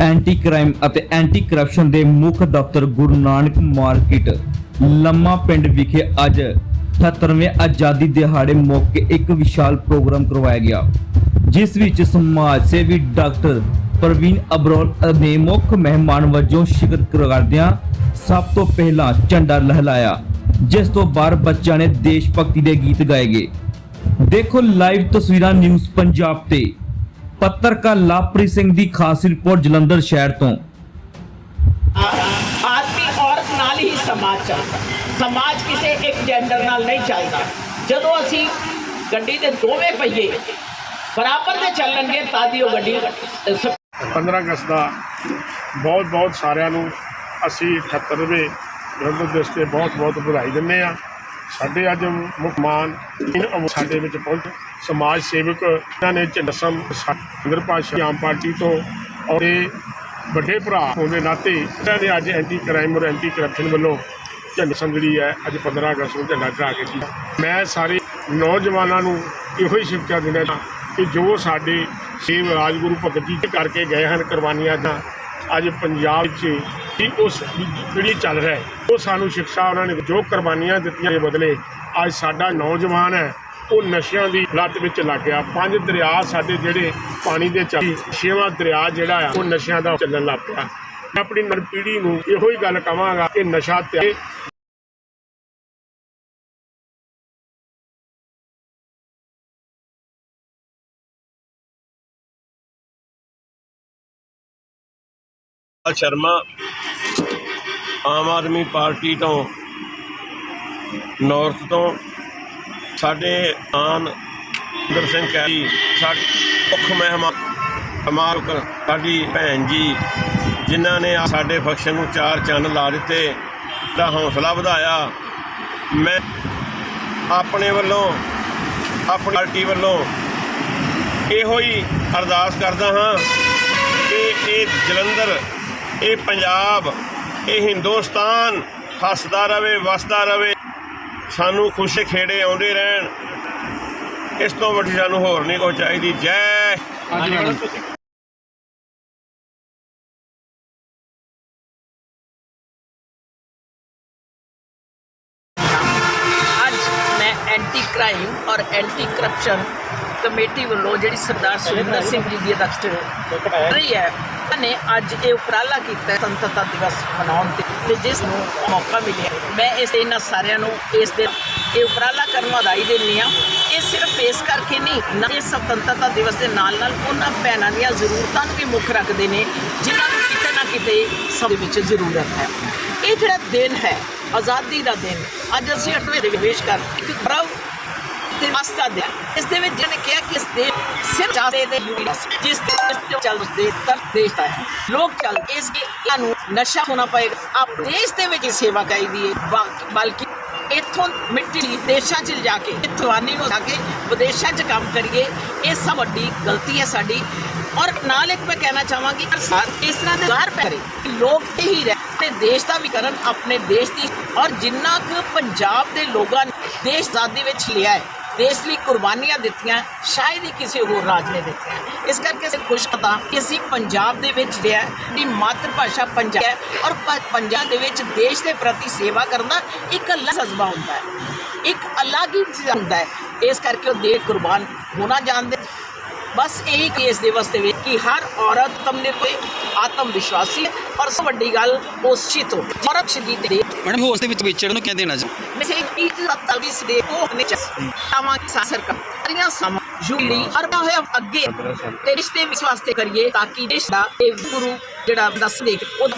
Anti crime ਅਤੇ anti corruption ਦੇ ਮੁੱਖ ਦਫ਼ਤਰ ਗੁਰੂ ਨਾਨਕ ਮਾਰਕੀਟ, ਲੰਮਾ ਪਿੰਡ ਵਿਖੇ ਅੱਜ 78ਵੇਂ ਆਜ਼ਾਦੀ ਦਿਹਾੜੇ ਮੌਕੇ ਇੱਕ ਵਿਸ਼ਾਲ ਪ੍ਰੋਗਰਾਮ ਕਰਵਾਇਆ ਗਿਆ, ਜਿਸ ਵਿੱਚ ਸਮਾਜ ਸੇਵੀ ਡਾਕਟਰ ਪ੍ਰਵੀਨ ਅਬਰੋਲ ਨੇ ਮੁੱਖ ਮਹਿਮਾਨ ਵਜੋਂ ਸ਼ਿਰਕਤ ਕਰਦਿਆਂ ਸਭ ਤੋਂ ਪਹਿਲਾਂ ਝੰਡਾ ਲਹਿਲਾਇਆ, ਜਿਸ ਤੋਂ ਬਾਅਦ ਬੱਚਿਆਂ ਨੇ ਦੇਸ਼ ਭਗਤੀ ਦੇ ਗੀਤ ਗਾਏ ਗਏ। ਦੇਖੋ ਲਾਈਵ ਤਸਵੀਰਾਂ ਨਿਊਜ਼ ਪੰਜਾਬ ਤੇ। ਪੱਤਰਕਾਰ ਲਾਪ੍ਰੀਤ ਸਿੰਘ ਦੀ ਖਾਸ ਰਿਪੋਰਟ ਜਲੰਧਰ ਸ਼ਹਿਰ ਤੋਂ। ਆ- ਆਦਮੀ ਔਰਤ ਨਾਲ ਹੀ ਸਮਾਜ ਚੱਲਦਾ ਸਮਾਜ ਕਿਸੇ ਇੱਕ ਜੈਂਡਰ ਨਾਲ ਨਹੀਂ ਚੱਲਦਾ ਜਦੋਂ ਅਸੀਂ ਗੱਡੀ ਦੇ ਦੋਵੇਂ ਪਹੀਏ ਬਰਾਬਰ ਦੇ ਚੱਲਣਗੇ ਤਾਂ ਦੀ ਉਹ ਗੱਡੀ ਸ- 15 ਅਗਸਤ ਦਾ ਬਹੁਤ ਬਹੁਤ ਸਾਰਿਆਂ ਨੂੰ ਅਸੀਂ 78ਵੇਂ ਗਣਤੰਤਰ ਦਿਵਸ ਤੇ ਬਹੁਤ ਬਹੁਤ ਵਧਾਈ ਦਿੰਦੇ ਆ ਸਾਡੇ ਅੱਜ ਮੁੱਖ ਮਾਨ ਸਾਡੇ ਵਿੱਚ ਪਹੁੰਚ ਸਮਾਜ ਸੇਵਕ, ਇਹਨਾਂ ਨੇ ਝੰਡਸਮ ਸੰਗਰ ਪਾਸ਼ਾ ਆਮ ਪਾਰਟੀ ਤੋਂ ਔਰ ਇਹ ਵੱਡੇ ਭਰਾ ਹੋਣ ਦੇ ਨਾਤੇ ਇਹਨਾਂ ਨੇ ਅੱਜ ਐਂਟੀ ਕ੍ਰਾਈਮ ਔਰ ਐਂਟੀ ਕਰਪਸ਼ਨ ਵੱਲੋਂ ਝੰਡਾ ਜਿਹੜੀ ਹੈ, ਅੱਜ 15 ਅਗਸਤ ਨੂੰ ਝੰਡਾ ਚੜਾ ਕੇ ਕੀਤਾ ਮੈਂ ਸਾਰੇ ਨੌਜਵਾਨਾਂ ਨੂੰ ਇਹੋ ਹੀ ਸ਼ਿਕਸ਼ਾ ਦਿੰਦਾ ਹਾਂ ਕਿ ਜੋ ਸਾਡੇ ਸੇਵ ਰਾਜਗੁਰੂ ਭਗਤ ਜੀ ਕਰਕੇ ਗਏ ਹਨ ਕੁਰਬਾਨੀਆਂ ਦਾ, ਅੱਜ ਪੰਜਾਬ 'ਚ ਕੀ ਉਸ ਜਿਹੜੀ ਚੱਲ ਰਿਹਾ ਉਹ ਸਾਨੂੰ ਸਿੱਖਿਆ ਉਹਨਾਂ ਨੇ ਜੋ ਕੁਰਬਾਨੀਆਂ ਦਿੱਤੀਆਂ ਦੇ ਬਦਲੇ, ਅੱਜ ਸਾਡਾ ਨੌਜਵਾਨ ਹੈ, ਉਹ ਨਸ਼ਿਆਂ ਦੀ ਲੱਤ ਵਿੱਚ ਲੱਗ ਗਿਆ। ਪੰਜ ਦਰਿਆ ਸਾਡੇ ਜਿਹੜੇ ਪਾਣੀ ਦੇ ਚੱਲ ਛੇਵਾਂ ਦਰਿਆ ਜਿਹੜਾ ਆ, ਉਹ ਨਸ਼ਿਆਂ ਦਾ ਚੱਲਣ ਲੱਗ ਪਿਆ। ਆਪਣੀ ਨਵੀਂ ਪੀੜ੍ਹੀ ਨੂੰ ਇਹੋ ਹੀ ਗੱਲ ਕਵਾਂਗਾ ਕਿ ਨਸ਼ਾ ਤੇ ਸ਼ਰਮਾ ਆਮ ਆਦਮੀ ਪਾਰਟੀ ਤੋਂ ਨਾਰਥ ਤੋਂ, ਸਾਡੇ ਆਨ ਇੰਦਰ ਸਿੰਘ ਕੈਰੀ ਸਾਡੇ ਮੁੱਖ ਮਹਿਮਾਨ ਮਾਲਕ ਸਾਡੀ ਭੈਣ ਜੀ, ਜਿਨ੍ਹਾਂ ਨੇ ਸਾਡੇ ਫੰਕਸ਼ਨ ਨੂੰ ਚਾਰ ਚੰਨ ਲਾ ਦਿੱਤੇ, ਦਾ ਹੌਸਲਾ ਵਧਾਇਆ। ਮੈਂ ਆਪਣੇ ਵੱਲੋਂ, ਆਪਣੀ ਪਾਰਟੀ ਵੱਲੋਂ ਇਹੋ ਹੀ ਅਰਦਾਸ ਕਰਦਾ ਹਾਂ ਕਿ ਇਹ ਜਲੰਧਰ, ਇਹ ਪੰਜਾਬ ਇਹ ਹਿੰਦੁਸਤਾਨ ਹੱਸਦਾ ਰਵੇ ਵਸਦਾ ਰਵੇ। ਸਾਨੂੰ ਖੁਸ਼ੀ ਖੇੜੇ ਆਉਂਦੇ ਰਹਿਣ। ਇਸ ਤੋਂ ਵੱਡੀ ਸਾਨੂੰ ਹੋਰ ਨਹੀਂ ਕੋਈ ਚਾਹੀਦੀ। ਜੈ ਅੱਜ ਮੈਂ ਐਂਟੀ ਕ੍ਰਾਈਮ ਔਰ ਐਂਟੀ ਕਰਪਸ਼ਨ ਕਮੇਟੀ ਵੱਲੋਂ ਜਿਹੜੀ ਸਰਦਾਰ ਸੁਰਿੰਦਰ ਸਿੰਘ ਜੀ ਦੀ ਅਧਿਕਸ਼ਤਾ ਰਹੀ ਹੈ ਨੇ ਅੱਜ ਇਹ ਉਪਰਾਲਾ ਕੀਤਾ ਹੈ ਦਿਵਸ ਮਨਾਉਣ ਤੇ। ਤੇ ਜਿਸ ਨੂੰ ਮੌਕਾ ਮਿਲਿਆ ਮੈਂ ਇਸ ਇਹਨਾਂ ਸਾਰਿਆਂ ਨੂੰ ਇਸ ਦੇ ਇਹ ਉਪਰਾਲਾ ਕਰਨ ਨੂੰ ਵਧਾਈ ਦਿੰਦੀ ਹਾਂ। ਇਹ ਸਿਰਫ ਇਸ ਕਰਕੇ ਨਹੀਂ, ਨਾ ਇਹ ਸੁਤੰਤਰਤਾ ਦਿਵਸ ਦੇ ਨਾਲ ਨਾਲ ਉਹਨਾਂ ਭੈਣਾਂ ਦੀਆਂ ਜ਼ਰੂਰਤਾਂ ਨੂੰ ਵੀ ਮੁੱਖ ਰੱਖਦੇ ਨੇ, ਜਿਨ੍ਹਾਂ ਨੂੰ ਕਿਤੇ ਨਾ ਕਿਤੇ ਸਭ ਵਿੱਚ ਜ਼ਰੂਰਤ ਹੈ। ਇਹ ਜਿਹੜਾ ਦਿਨ ਹੈ, ਆਜ਼ਾਦੀ ਦਾ ਦਿਨ, ਅੱਜ ਅਸੀਂ ਅਟਵੇਂ ਦੇ ਵਿਵੇਸ਼ ਕਰ ਇੱਕ ਬਰਾਉ ਤੇ ਮਸਤਾ ਦੇ ਇਸ ਦੇ ਵਿੱਚ ਜਿਹਨੇ ਕਿਹਾ ਕਿ ਇਸ ਦੇ ਸਿਰ ਚਾਹਦੇ ਦੇ ਯੂਨੀਵਰਸ ਜਿਸ ਦੇ ਚੱਲਦੇ ਤਰ ਦੇਸ਼ ਦਾ ਲੋਕ ਚੱਲ ਇਸ ਦੀ ਨੂੰ ਨਸ਼ਾ ਹੋਣਾ ਪਏਗਾ। ਆਪ ਦੇਸ਼ ਦੇ ਵਿੱਚ ਸੇਵਾ ਚਾਹੀਦੀ ਹੈ ਬਲਕਿ ਇੱਥੋਂ ਮਿੱਟੀ ਦੇਸ਼ਾਂ 'ਚ ਜਾ ਕੇ, ਜਵਾਨੀ ਨੂੰ ਜਾ ਕੇ ਵਿਦੇਸ਼ਾਂ 'ਚ ਕੰਮ ਕਰੀਏ। ਇਹ ਸਭ ਵੱਡੀ ਗਲਤੀ ਹੈ ਸਾਡੀ। ਔਰ ਨਾਲ ਇੱਕ ਮੈਂ ਕਹਿਣਾ ਚਾਹਾਂਗੀ ਕਿ ਸਾਥ ਇਸ ਤਰ੍ਹਾਂ ਦੇ ਗਾਰ ਕਰੇ ਕਿ ਲੋਕ ਹੀ ਰਹਿ, ਤੇ ਦੇਸ਼ ਦਾ ਵੀ ਕਰਨ ਆਪਣੇ ਦੇਸ਼ ਦੀ। ਔਰ ਜਿੰਨਾ ਕੁ ਪੰਜਾਬ ਦੇ ਲੋਕਾਂ ਨੇ ਦੇਸ਼ ਆਜ਼ਾਦੀ ਵਿੱਚ ਲਿਆ ਹੈ ਦੇਸ਼ ਲਈ ਕੁਰਬਾਨੀਆਂ ਦਿੱਤੀਆਂ, ਸ਼ਾਇਦ ਹੀ ਕਿਸੇ ਹੋਰ ਰਾਜ ਨੇ ਦਿੱਤੀਆਂ। ਇਸ ਕਰਕੇ ਅਸੀਂ ਖੁਸ਼ ਹਾਂ ਕਿ ਅਸੀਂ ਪੰਜਾਬ ਦੇ ਵਿੱਚ ਲਿਆ ਦੀ ਮਾਤਰ ਭਾਸ਼ਾ ਪੰਜਾਬ ਹੈ ਔਰ ਪੰਜਾਬ ਦੇ ਵਿੱਚ ਦੇਸ਼ ਦੇ ਪ੍ਰਤੀ ਸੇਵਾ ਕਰਨ ਦਾ ਇੱਕ ਅਲੱਗ ਜਜ਼ਬਾ ਹੁੰਦਾ ਹੈ। ਇੱਕ ਅਲੱਗ ਹੀ ਹੁੰਦਾ ਹੈ। ਇਸ ਕਰਕੇ ਉਹ ਦੇ ਕੁਰਬਾਨ ਹੋਣਾ ਜਾਣਦੇ ਬਸ ਇਹੀ ਕੇਸ ਦੇ ਵਾਸਤੇ ਵੀ ਕਿ ਹਰ ਔਰਤ ਤਮ ਨਿਰਭੈ ਆਤਮ ਵਿਸ਼ਵਾਸੀ ਹੈ ਔਰ ਸਭ ਵੱਡੀ ਗੱਲ ਉਹ ਸ਼ਿਤ ਔਰਤ ਸ਼ਦੀਦ ਦੇ ਮੈਡਮ ਹੋਸ ਦੇ ਵਿੱਚ ਵਿਚਰਨ ਨੂੰ ਕਿਆ ਦੇਣਾ ਜੀ? ਮੈਂ ਸੇ ਕੀ ਸੱਤਾਵੀ ਦੇ ਉਹ ਨੇ ਚਾਹਾਂ ਸਾਸਰ ਕਰੀਆਂ ਸਮ ਜੁਲੀ ਹਰ ਨਾ ਹੋਇਆ ਅੱਗੇ ਤੇ ਰਿਸ਼ਤੇ ਵਿਸ਼ਵਾਸ ਤੇ ਕਰੀਏ ਤਾਂ ਕਿ ਦੇਸ਼ ਦਾ ਇਹ ਗੁਰੂ ਜਿਹੜਾ ਦੱਸ ਦੇ ਉਹ